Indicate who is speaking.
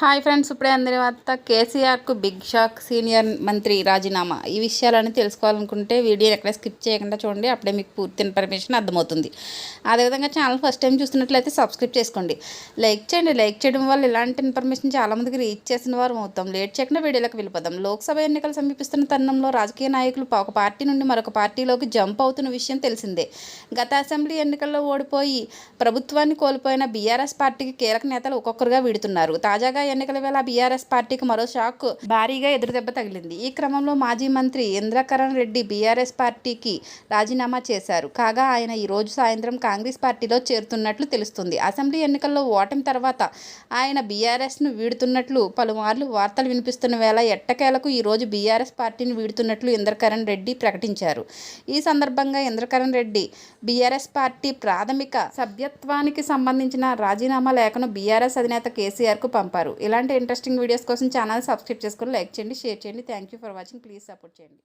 Speaker 1: Hi friends ఇప్పుడే అందరి వార్త కేసీఆర్కు బిగ్ షాక్ సీనియర్ మంత్రి రాజీనామా. ఈ విషయాలన్నీ తెలుసుకోవాలనుకుంటే వీడియో ఎక్కడ స్కిప్ చేయకుండా చూడండి అప్పుడే మీకు పూర్తి ఇన్ఫర్మేషన్ అర్థమవుతుంది. అదేవిధంగా ఛానల్ ఫస్ట్ టైం చూస్తున్నట్లయితే సబ్స్క్రైబ్ చేసుకోండి. లైక్ చేయండి లైక్ చేయడం వల్ల ఇలాంటి ఇన్ఫర్మేషన్ చాలామందికి రీచ్ చేసిన వారు అవుతాం. లేట్ చేయకుండా వీడియోలకు వెళ్ళిపోదాం. లోక్సభ ఎన్నికలు సమీపిస్తున్న తరుణంలో రాజకీయ నాయకులు ఒక పార్టీ నుండి మరొక పార్టీలోకి జంప్ అవుతున్న విషయం తెలిసిందే. గత అసెంబ్లీ ఎన్నికల్లో ఓడిపోయి ప్రభుత్వాన్ని కోల్పోయిన బీఆర్ఎస్ పార్టీకి కీలక నేతలు ఒక్కొక్కరుగా వీడుతున్నారు. తాజాగా ఎన్నికల వేళ బీఆర్ఎస్ పార్టీకి మరో షాక్. భారీగా ఎదురుదెబ్బ తగిలింది. ఈ క్రమంలో మాజీ మంత్రి ఇంద్రకరణ్ రెడ్డి బీఆర్ఎస్ పార్టీకి రాజీనామా చేశారు. కాగా ఆయన ఈ రోజు సాయంత్రం కాంగ్రెస్ పార్టీలో చేరుతున్నట్లు తెలుస్తుంది. అసెంబ్లీ ఎన్నికల్లో ఓటమి తర్వాత ఆయన బీఆర్ఎస్ను వీడుతున్నట్లు పలుమార్లు వార్తలు వినిపిస్తున్న వేళ ఎట్టకేలకు ఈ రోజు బీఆర్ఎస్ పార్టీని వీడుతున్నట్లు ఇంద్రకరణ్ రెడ్డి ప్రకటించారు. ఈ సందర్భంగా ఇంద్రకరణ్ రెడ్డి బీఆర్ఎస్ పార్టీ ప్రాథమిక సభ్యత్వానికి సంబంధించిన రాజీనామా లేఖను బీఆర్ఎస్ అధినేత కేసీఆర్కు పంపారు. ఇలాంటి ఇంట్రెస్టింగ్ వీడియోస్ కోసం ఛానల్ సబ్స్క్రైబ్ చేసుకొని లైక్ చేయండి షేర్ చేయండి. Thank you for watching please support చేయండి.